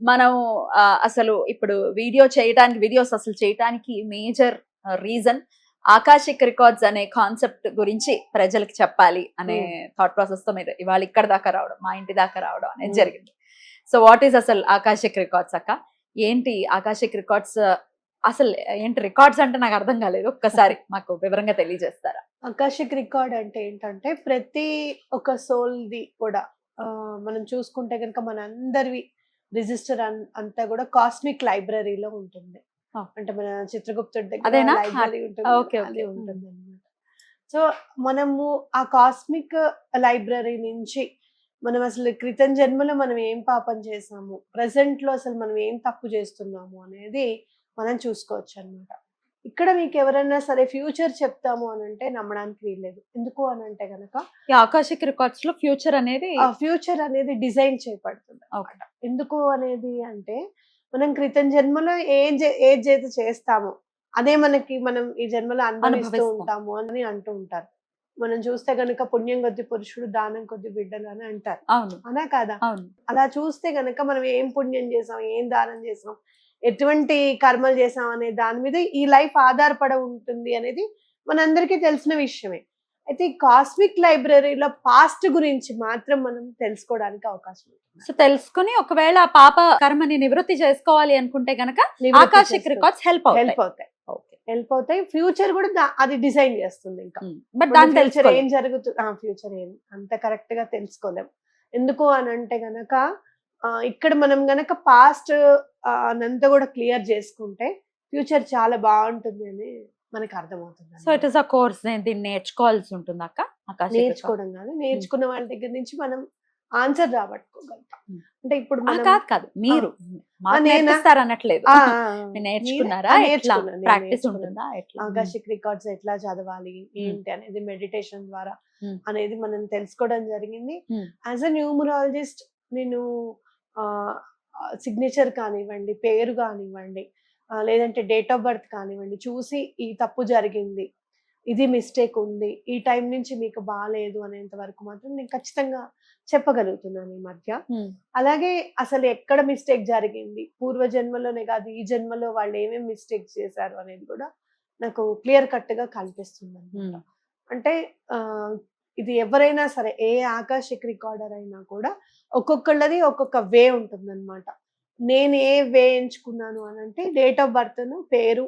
మనం అసలు ఇప్పుడు వీడియో చేయడానికి వీడియోస్ అసలు చేయడానికి మేజర్ రీజన్ ఆకాశిక్ రికార్డ్స్ అనే కాన్సెప్ట్ గురించి ప్రజలకు చెప్పాలి అనే థాట్ ప్రాసెస్తో మీరు ఇవాళ ఇక్కడ దాకా రావడం మా ఇంటి దాకా రావడం అనేది. జరిగింది. సో వాట్ ఈస్ అసలు ఆకాశిక్ రికార్డ్స్ అక్క? ఏంటి ఆకాశిక్ రికార్డ్స్ అసలు ఏంటి రికార్డ్స్ అంటే నాకు అర్థం కాలేదు ఒక్కసారి మాకు వివరంగా తెలియజేస్తారా? ఆకాశిక్ రికార్డ్ అంటే ఏంటంటే ప్రతి ఒక సోల్ ది కూడా మనం చూసుకుంటే కనుక మన అందరివి రిజిస్టర్ అంతా కూడా కాస్మిక్ లైబ్రరీలో ఉంటుంది. అంటే మన చిత్రగుప్తుడి? దగ్గర లైబ్రరీ ఉంటుంది. ఉంటుంది అనమాట సో మనము ఆ కాస్మిక్ లైబ్రరీ నుంచి మనం అసలు క్రితం జన్మలో మనం ఏం పాపం చేసాము ప్రజెంట్లో అసలు మనం ఏం తప్పు చేస్తున్నాము అనేది మనం చూసుకోవచ్చు అన్నమాట ఇక్కడ మీకు ఎవరైనా సరే ఫ్యూచర్ చెప్తాము అని అంటే నమ్మడానికి వీల్లేదు. ఎందుకు అని అంటే గనక ఈ ఆకాశిక్ రికార్డ్స్లో ఫ్యూచర్ అనేది ఆ ఫ్యూచర్ అనేది డిజైన్ చేయబడుతుంది ఎందుకు అనేది అంటే మనం క్రితం జన్మలో ఏం ఏది చేతి చేస్తామో అదే మనకి మనం ఈ జన్మలో అనుభవిస్తూ. ఉంటాము అని అంటూ ఉంటారు. మనం చూస్తే గనుక పుణ్యం కొద్ది పురుషుడు దానం కొద్ది బిడ్డలు అని అంటారు. అవును. అనా కాదా? అలా చూస్తే గనక మనం ఏం పుణ్యం చేసాం ఏం దానం చేసాం ఎటువంటి కర్మలు చేసాం అనే దాని మీద ఈ లైఫ్ ఆధారపడ ఉంటుంది అనేది మనందరికీ తెలిసిన విషయమే. అయితే ఈ కాస్మిక్ లైబ్రరీలో పాస్ట్ గురించి మాత్రం మనం తెలుసుకోవడానికి అవకాశం ఉంది సో తెలుసుకుని ఒకవేళ ఆ పాప కర్మని నివృత్తి చేసుకోవాలి అనుకుంటే గనక ఆకాశిక్ రికార్డ్స్ హెల్ప్ హెల్ప్ అవుతాయి. హెల్ప్ అవుతాయి. ఫ్యూచర్ కూడా అది డిజైన్ చేస్తుంది ఇంకా. బట్ దాని ఫ్యూచర్ ఏం జరుగుతుంది ఫ్యూచర్ ఏం అంత కరెక్ట్గా తెలుసుకోలేం. ఎందుకు అని అంటే గనక ఇక్కడ మనం గనక పాస్ట్ అనంతా కూడా క్లియర్ చేసుకుంటే ఫ్యూచర్ చాలా బాగుంటుంది అని మనకు అర్థమవుతుంది so it is a course దీన్ని నేర్చుకోవాల్సి ఉంటుంది అక్క. నేర్చుకోవడం కాదు నేర్చుకున్న వాళ్ళ దగ్గర నుంచి మనం ఆన్సర్ రాబట్టుకోగలుగుతాం. అంటే ఇప్పుడు కాదు కాదు మీరు? నేర్పిస్తారు అనట్లేదు నేర్చుకున్నారా? ఎట్లా? ప్రాక్టీస్. ఉంటుందా? ఎట్లా? ఆకాశిక్ రికార్డ్స్ ఎట్లా చదవాలి? ఏంటి అనేది మెడిటేషన్ ద్వారా. అనేది మనం తెలుసుకోవడం జరిగింది. యాజ్ అ న్యూమరాలజిస్ట్ నేను సిగ్నేచర్ కానివ్వండి పేరు కానివ్వండి లేదంటే డేట్ ఆఫ్ బర్త్ కానివ్వండి చూసి ఈ తప్పు జరిగింది ఇది మిస్టేక్ ఉంది ఈ టైం నుంచి మీకు బాగాలేదు అనేంత వరకు మాత్రం నేను ఖచ్చితంగా చెప్పగలుగుతున్నాను ఈ మధ్య. అలాగే అసలు ఎక్కడ మిస్టేక్ జరిగింది పూర్వ జన్మలోనే కాదు ఈ జన్మలో వాళ్ళు ఏమేమి మిస్టేక్స్ చేశారు అనేది కూడా నాకు క్లియర్ కట్గా కనిపిస్తుంది. అంటే ఆ, ఇది ఎవరైనా సరే ఏ ఆకాశిక్ రికార్డర్ అయినా కూడా ఒక్కొక్కళ్ళది ఒక్కొక్క వే ఉంటుందన్నమాట. నేను ఏ వే ఎంచుకున్నాను అని అంటే డేట్ ఆఫ్ బర్త్ను పేరు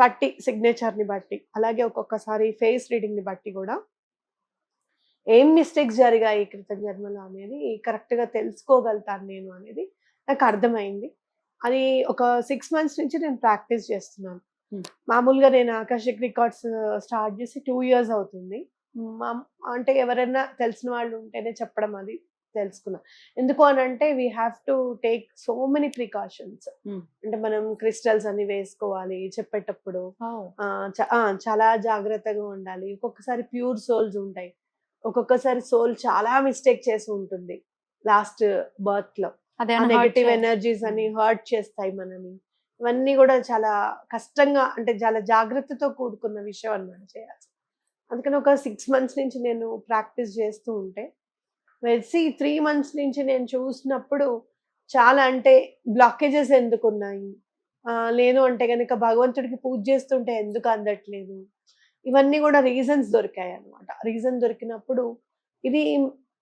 బట్టి signature ని బట్టి అలాగే ఒక్కొక్కసారి ఫేస్ రీడింగ్ని బట్టి కూడా. ఏం మిస్టేక్స్ జరిగాయి ఈ క్రితం జన్మలో అనేది correct గా తెలుసుకోగలుగుతాను నేను అనేది నాకు అర్థమైంది. అది ఒక సిక్స్ మంత్స్ నుంచి నేను ప్రాక్టీస్ చేస్తున్నాను. మామూలుగా నేను ఆకాశిక్ రికార్డ్స్ స్టార్ట్ చేసి టూ ఇయర్స్ అవుతుంది. అంటే ఎవరైనా తెలిసిన వాళ్ళు ఉంటేనే చెప్పడం అది తెలుసుకున్నా. ఎందుకు అని అంటే we have to take so many precautions. అంటే మనం క్రిస్టల్స్ అన్ని వేసుకోవాలి చెప్పేటప్పుడు. చాలా జాగ్రత్తగా ఉండాలి. ఒక్కొక్కసారి ప్యూర్ సోల్స్ ఉంటాయి. ఒక్కొక్కసారి సోల్ చాలా మిస్టేక్ చేసి ఉంటుంది. లాస్ట్ బర్త్లో నెగటివ్ ఎనర్జీస్ అని హర్ట్ చేస్తాయి మనని. ఇవన్నీ కూడా చాలా కష్టంగా అంటే చాలా జాగ్రత్తతో కూడుకున్న విషయం అన్నమాట చేయాల్సి అందుకని ఒక సిక్స్ మంత్స్ నుంచి నేను ప్రాక్టీస్ చేస్తూ ఉంటే వెసి త్రీ మంత్స్ నుంచి నేను చూసినప్పుడు చాలా అంటే బ్లాకేజెస్ ఎందుకు ఉన్నాయి లేదు అంటే కనుక భగవంతుడికి పూజ చేస్తుంటే ఎందుకు అందట్లేదు? ఇవన్నీ కూడా రీజన్స్ దొరికాయి అనమాట రీజన్ దొరికినప్పుడు ఇది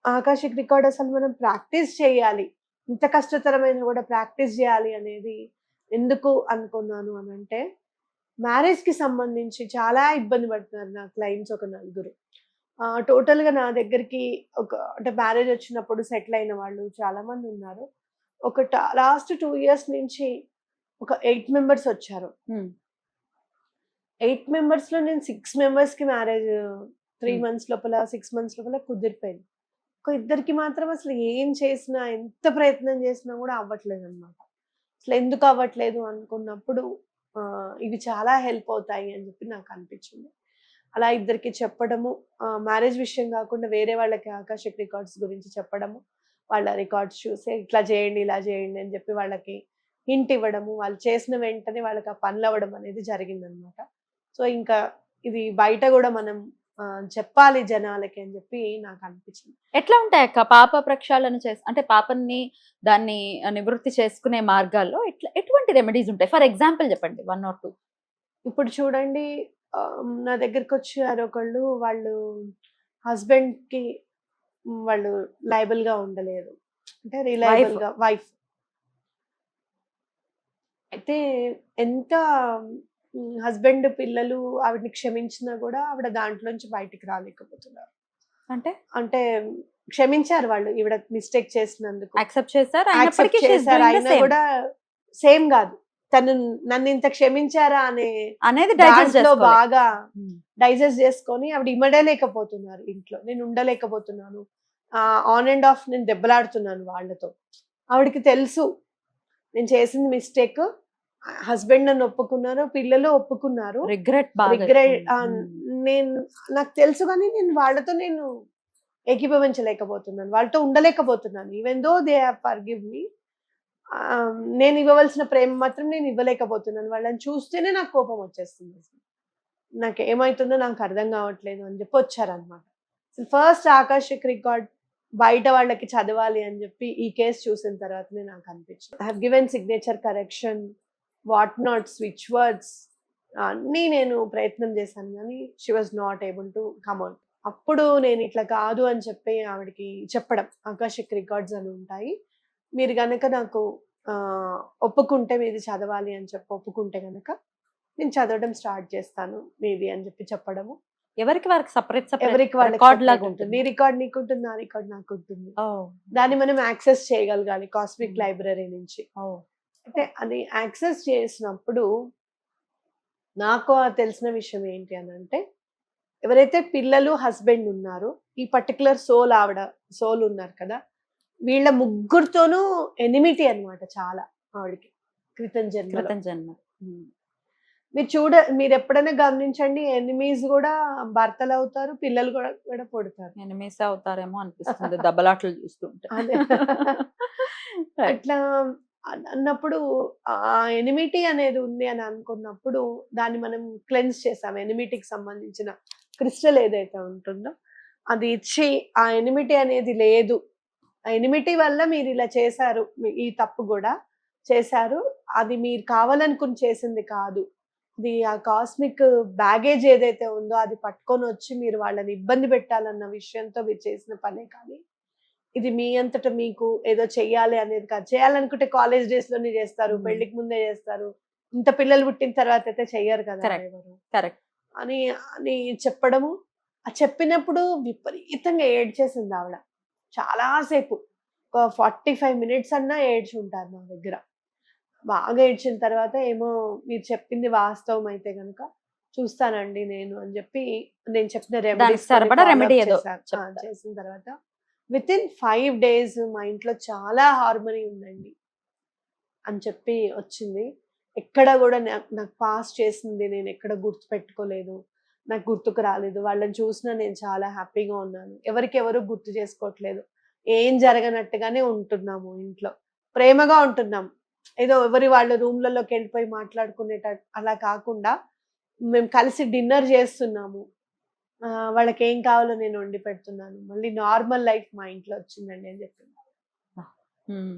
ఆకాశిక్ రికార్డ్ అసలు మనం ప్రాక్టీస్ చేయాలి. ఇంత కష్టతరమైన కూడా ప్రాక్టీస్ చేయాలి అనేది ఎందుకు అనుకున్నాను అని అంటే మ్యారేజ్కి సంబంధించి చాలా ఇబ్బంది పడుతున్నారు నా క్లయింట్స్ ఒక నలుగురు. ఆ, total గా నా దగ్గరికి ఒక అంటే మ్యారేజ్ వచ్చినప్పుడు సెటిల్ అయిన వాళ్ళు చాలా మంది ఉన్నారు. ఒక లాస్ట్ టూ ఇయర్స్ నుంచి ఒక ఎయిట్ మెంబర్స్ వచ్చారు. ఎయిట్ మెంబర్స్లో నేను సిక్స్ మెంబర్స్కి మ్యారేజ్ త్రీ. మంత్స్ లోపల సిక్స్ మంత్స్ లోపల కుదిరిపోయింది. ఒక ఇద్దరికి మాత్రం అసలు ఏం చేసినా ఎంత ప్రయత్నం చేసినా కూడా అవ్వట్లేదు అనమాట అసలు ఎందుకు అవ్వట్లేదు అనుకున్నప్పుడు ఇవి చాలా హెల్ప్ అవుతాయి అని చెప్పి నాకు అనిపించింది. అలా ఇద్దరికి చెప్పడము మ్యారేజ్ విషయం కాకుండా వేరే వాళ్ళకి ఆకాశక్ రికార్డ్స్ గురించి చెప్పడము వాళ్ళ రికార్డ్స్ చూసి ఇట్లా చేయండి ఇలా చేయండి అని చెప్పి వాళ్ళకి హింట్ ఇవ్వడము వాళ్ళు చేసిన వెంటనే వాళ్ళకి ఆ పనులు అవ్వడం అనేది జరిగిందనమాట. సో ఇంకా ఇది బయట కూడా మనం చెప్పాలి జనాలకి అని చెప్పి నాకు అనిపించింది ఎట్లా ఉంటాయి అక్క? పాప ప్రక్షాళన చేసి అంటే పాపని దాన్ని నివృత్తి చేసుకునే మార్గాల్లో ఎట్లా ఎటువంటి రెమెడీస్ ఉంటాయి? ఫర్ ఎగ్జాంపుల్ చెప్పండి వన్ ఆర్ టూ ఇప్పుడు చూడండి నా దగ్గరికి వచ్చారు ఒకళ్ళు వాళ్ళు హస్బెండ్కి మ్, వాళ్ళు లైబుల్గా ఉండలేదు. అంటే రిలయబుల్గా వైఫ్ అయితే ఎంత హస్బెండ్ పిల్లలు ఆవిడని క్షమించినా కూడా ఆవిడ దాంట్లోంచి బయటికి రాలేకపోతున్నారు. అంటే? అంటే క్షమించారు వాళ్ళు ఈవిడ మిస్టేక్ చేసినందుకు. యాక్సెప్ట్ చేశారు? యాక్సెప్ట్ చేశారు. అయినా. కూడా సేమ్ కాదు. తను నన్ను ఇంత క్షమించారా అనే అనేది దాంట్లో బాగా డైజెస్ట్ చేసుకొని ఆవిడ ఇమ్మడలేకపోతున్నారు ఇంట్లో. నేను ఉండలేకపోతున్నాను. ఆన్ అండ్ ఆఫ్ నేను దెబ్బలాడుతున్నాను వాళ్ళతో. ఆవిడకి తెలుసు. నేను చేసింది మిస్టేక్ హస్బెండ్ నన్ను ఒప్పుకున్నారు పిల్లలు ఒప్పుకున్నారు. Regret regret. నేను నాకు తెలుసు కానీ నేను వాళ్ళతో నేను ఏకీభవించలేకపోతున్నాను. వాళ్ళతో ఉండలేకపోతున్నాను. Even though they have forgive me నేను ఇవ్వవలసిన ప్రేమ మాత్రం నేను ఇవ్వలేకపోతున్నాను. వాళ్ళని చూస్తేనే నాకు కోపం వచ్చేస్తుంది. నాకు ఏమవుతుందో నాకు అర్థం కావట్లేదు అని చెప్పి వచ్చారనమాట ఫస్ట్ ఆకాశిక్ రికార్డ్ బయట వాళ్ళకి చదవాలి అని చెప్పి ఈ కేసు చూసిన తర్వాతనే నాకు అనిపించింది. I have given signature correction what not switch words అన్నీ నేను ప్రయత్నం చేశాను కానీ she was not able to come out అప్పుడు నేను ఇట్లా కాదు అని చెప్పి ఆవిడకి చెప్పడం ఆకాశిక్ రికార్డ్స్ అని ఉంటాయి. మీరు గనక నాకు ఒప్పుకుంటే మీది చదవాలి అని చెప్పి ఒప్పుకుంటే గనక నేను చదవడం స్టార్ట్ చేస్తాను మీది అని చెప్పి చెప్పడము. ఎవరికి వారికి సపరేట్ సపరేట్ ఎవరికి వాళ్ళకి రికార్డ్ లాగా ఉంటుంది? నీ రికార్డ్ నీకు ఉంటుంది నా రికార్డ్ నాకు ఉంటుంది దాన్ని మనం యాక్సెస్ చేయగలగాలి కాస్మిక్ Hmm. లైబ్రరీ నుంచి. అయితే అది యాక్సెస్ చేసినప్పుడు నాకు తెలిసిన విషయం ఏంటి అని అంటే ఎవరైతే పిల్లలు హస్బెండ్ ఉన్నారో ఈ పర్టికులర్ సోల్ ఆవిడ సోల్ ఉన్నారు కదా వీళ్ళ ముగ్గురితోనూ ఎనిమిటీ అన్నమాట చాలా ఆవిడకి క్రితం జన్మ క్రితం జన్మ. మీరు చూడ మీరు ఎప్పుడైనా గమనించండి ఎనిమీస్ కూడా భర్తలు అవుతారు పిల్లలు కూడా కూడా పుడతారు. ఎనిమిస్ అవుతారేమో అనిపిస్తుంది దెబ్బలాటలు చూస్తుంటే. అట్లా అన్నప్పుడు ఆ ఎనిమిటీ అనేది ఉంది అని అనుకున్నప్పుడు దాన్ని మనం క్లెన్స్ చేసాం. ఎనిమిటీకి సంబంధించిన క్రిస్టల్ ఏదైతే ఉంటుందో అది ఇచ్చి ఆ ఎనిమిటీ అనేది లేదు. ఆ ఎనిమిటీ వల్ల మీరు ఇలా చేశారు. ఈ తప్పు కూడా చేశారు. అది మీరు కావాలనుకుని చేసింది కాదు. ది ఆ కాస్మిక్ బ్యాగేజ్ ఏదైతే ఉందో అది పట్టుకొని వచ్చి మీరు వాళ్ళని ఇబ్బంది పెట్టాలన్న విషయంతో మీరు చేసిన పనే కానీ ఇది మీ అంతట మీకు ఏదో చెయ్యాలి అనేది కాదు. చేయాలనుకుంటే కాలేజ్ డేస్లోనే చేస్తారు. పెళ్ళికి ముందే చేస్తారు. ఇంత పిల్లలు పుట్టిన తర్వాత అయితే చెయ్యరు కదా కరెక్ట్ అని అని చెప్పడము ఆ చెప్పినప్పుడు విపరీతంగా ఏడ్చేసింది ఆవిడ. చాలాసేపు ఒక ఫార్టీ ఫైవ్ మినిట్స్ అన్నా ఏడ్చి ఉంటారు నా దగ్గర. బాగా ఏడ్చిన తర్వాత ఏమో మీరు చెప్పింది వాస్తవం అయితే కనుక చూస్తానండి నేను అని చెప్పి నేను చెప్పిన చెప్తారు. చేసిన తర్వాత విత్ ఇన్ ఫైవ్ డేస్ మా ఇంట్లో చాలా హార్మనీ ఉందండి. అని చెప్పి వచ్చింది. ఎక్కడ కూడా నాకు నాకు పాస్ చేసింది నేను ఎక్కడ గుర్తు పెట్టుకోలేదు నాకు గుర్తుకు రాలేదు. వాళ్ళని చూసినా నేను చాలా హ్యాపీగా ఉన్నాను. ఎవరికి ఎవరు గుర్తు చేసుకోవట్లేదు. ఏం జరగనట్టుగానే ఉంటున్నాము ఇంట్లో. ప్రేమగా ఉంటున్నాం. ఏదో ఎవరి వాళ్ళ రూమ్లలోకి వెళ్ళిపోయి మాట్లాడుకునేట అలా కాకుండా మేము కలిసి డిన్నర్ చేస్తున్నాము. వాళ్ళకి ఏం కావాలో నేను వండి పెడుతున్నాను. మళ్ళీ నార్మల్ లైఫ్ మా ఇంట్లో వచ్చిందండి అని చెప్తున్నాను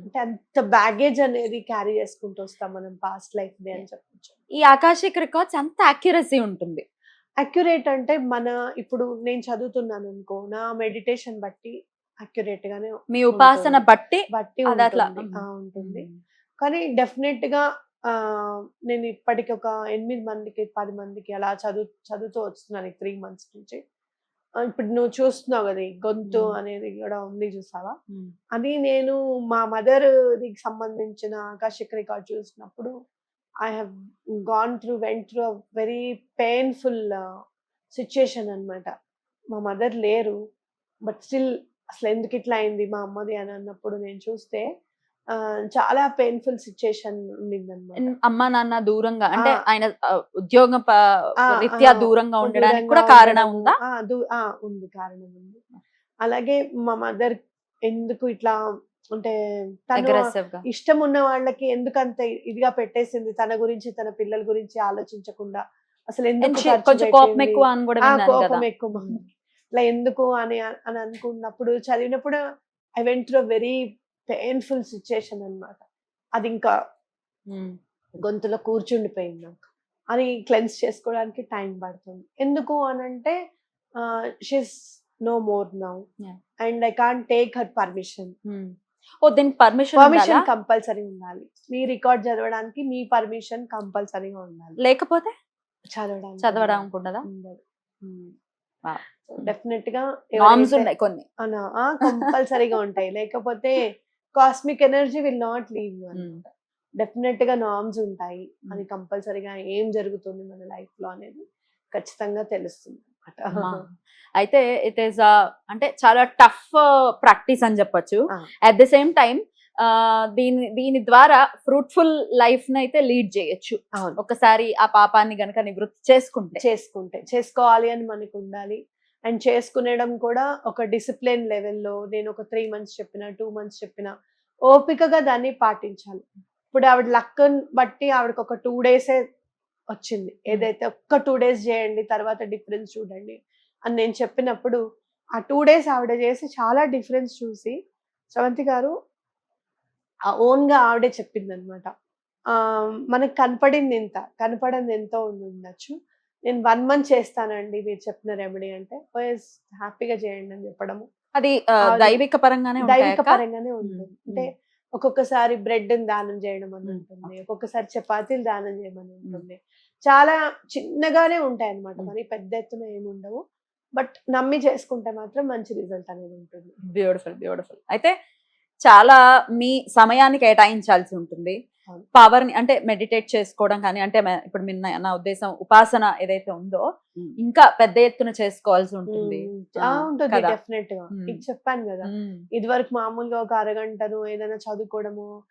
అంటే అంత బ్యాగేజ్ అనేది క్యారీ చేసుకుంటూ వస్తాం మనం పాస్ట్ లైఫ్ని అని చెప్పొచ్చు. ఈ ఆకాశిక్ రికార్డ్స్ అంత అక్యురసీ ఉంటుంది. అక్యురేట్ అంటే మన ఇప్పుడు నేను చదువుతున్నాను అనుకో నా మెడిటేషన్ బట్టి అక్యురేట్ గానే మీ ఉపాసన. బట్టి బట్టి అట్లా ఉంటుంది. కానీ డెఫినెట్గా నేను ఇప్పటికి ఒక ఎనిమిది మందికి పది మందికి అలా చదువు చదువుతూ వస్తున్నాను త్రీ మంత్స్ నుంచి ఇప్పుడు నువ్వు చూస్తున్నావు కదా గొంతు. అనేది కూడా ఉంది చూసావా. అది నేను మా మదర్కి సంబంధించిన ఆకాశిక్ రికార్డ్ చూసినప్పుడు I have gone through went through very painful situation అన్నమాట మా మదర్ లేరు బట్ స్టిల్ అసలు ఎందుకు ఇట్లా అయింది మా అమ్మది అని అన్నప్పుడు నేను చూస్తే చాలా పెయిన్ఫుల్ సిచ్యుయేషన్ ఉండిందన్నమాట అమ్మ నాన్న దూరంగా అంటే. ఆయన ఉద్యోగం రీత్యా దూరంగా ఉండడానికి కూడా కారణం. ఉందా ఉంది కారణం ఉంది అలాగే మా మదర్ ఎందుకు ఇట్లా అంటే ఇష్టం ఉన్న వాళ్ళకి ఎందుకు అంత ఇదిగా పెట్టేసింది తన గురించి తన పిల్లల గురించి ఆలోచించకుండా అసలు ఎందుకు కోపం? ఎక్కువ కోపం ఎక్కువ. ఇట్లా ఎందుకు అని అని అనుకున్నప్పుడు చదివినప్పుడు I went to very painful situation అన్నమాట. అది ఇంకా. గొంతులో కూర్చుండిపోయింది నాకు. అది క్లెన్స్ చేసుకోవడానికి టైం పడుతుంది. ఎందుకు అని అంటే she's no more now. And I can't take her permission. ఓ దీనికి పర్మిషన్ పర్మిషన్ కంపల్సరీ ఉండాలి. మీ రికార్డ్ చదవడానికి మీ పర్మిషన్ కంపల్సరీగా ఉండాలి. లేకపోతే? చదవడానికి చదవడానికి ఉండదా. డెఫినెట్గా నామ్స్ ఉన్నాయి కొన్ని. కంపల్సరీగా ఉంటాయి. లేకపోతే cosmic energy will not leave you um. డెఫినెట్గా నామ్స్ ఉంటాయి. అది కంపల్సరీగా ఏం జరుగుతుంది మన లైఫ్లో అనేది ఖచ్చితంగా తెలుస్తుంది అయితే ఇట్ ఈస్ అంటే చాలా టఫ్ ప్రాక్టీస్ అని చెప్పొచ్చు. అట్ ద సేమ్ టైం దీని దీని ద్వారా ఫ్రూట్ఫుల్ లైఫ్ని అయితే లీడ్ చేయొచ్చు. ఒకసారి ఆ పాపాన్ని గనక నివృత్తి చేసుకుంటే. చేసుకుంటే చేసుకోవాలి అని మనకు ఉండాలి. అండ్ చేసుకునేడం కూడా ఒక డిసిప్లిన్ లెవెల్లో నేను ఒక త్రీ మంత్స్ చెప్పిన టూ మంత్స్ చెప్పిన ఓపికగా దాన్ని పాటించాలి. ఇప్పుడు ఆవిడ లక్ బట్టి ఆవిడకి ఒక టూ డేసే వచ్చింది. ఏదైతే ఒక్క టూ డేస్ చేయండి తర్వాత డిఫరెన్స్ చూడండి అని నేను చెప్పినప్పుడు ఆ టూ డేస్ ఆవిడ చేసి చాలా డిఫరెన్స్ చూసి శ్రవంతి గారు ఆ ఓన్గా ఆవిడే చెప్పింది అనమాట మనకు కనపడింది ఇంత కనపడింది ఎంతో ఉండి ఉండొచ్చు. నేను వన్ మంత్ చేస్తానండి మీరు చెప్పిన రెమెడీ అంటే. హ్యాపీగా చేయండి అని చెప్పడము. అది దైవిక పరంగానే దైవిక పరంగానే ఉంటుంది. అంటే ఒక్కొక్కసారి బ్రెడ్ దానం చేయడం అని. ఉంటుంది. ఒక్కొక్కసారి చపాతీలు దానం చేయమని ఉంటుంది. చాలా చిన్నగానే ఉంటాయి అన్నమాట మ్మ్. మరి పెద్ద ఎత్తున ఏమి ఉండవు. బట్ నమ్మి చేసుకుంటే మాత్రం మంచి రిజల్ట్ అనేది ఉంటుంది. Beautiful beautiful. అయితే చాలా మీ సమయాన్ని కేటాయించాల్సి ఉంటుంది. పవర్ని అంటే మెడిటేట్ చేసుకోవడం కానీ అంటే ఇప్పుడు మీ నా- ఉద్దేశం ఉపాసన ఏదైతే ఉందో. ఇంకా పెద్ద ఎత్తున చేసుకోవాల్సి ఉంటుంది. డెఫినెట్గా. ఇది చెప్పాను కదా. ఇది వరకు మామూలుగా ఒక అరగంటను ఏదైనా చదువుకోవడము.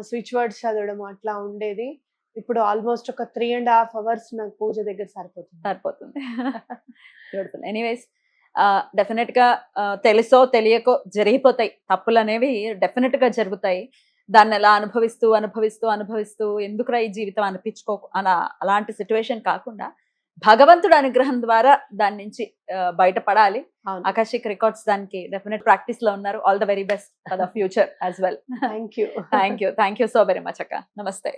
స్విచ్ వర్డ్స్ చదవడము అట్లా ఉండేది. ఇప్పుడు ఆల్మోస్ట్ ఒక త్రీ అండ్ హాఫ్ అవర్స్ నాకు పూజ దగ్గర సరిపోతుంది. సరిపోతుంది. ఎనీవేస్ డెఫినెట్గా తెలుసో తెలియకో జరిగిపోతాయి. తప్పులు అనేవి డెఫినెట్గా జరుగుతాయి. దాన్ని ఎలా అనుభవిస్తూ అనుభవిస్తూ అనుభవిస్తూ ఎందుకురా ఈ జీవితం అనిపించుకో అలా అలాంటి సిచ్యువేషన్ కాకుండా భగవంతుడి అనుగ్రహం ద్వారా దాని నుంచి బయటపడాలి. ఆకాశిక్ రికార్డ్స్ దానికి డెఫినెట్ ప్రాక్టీస్లో ఉన్నారు. All the very best for the future as well. Thank you thank you thank you so very much అక్క. నమస్తే.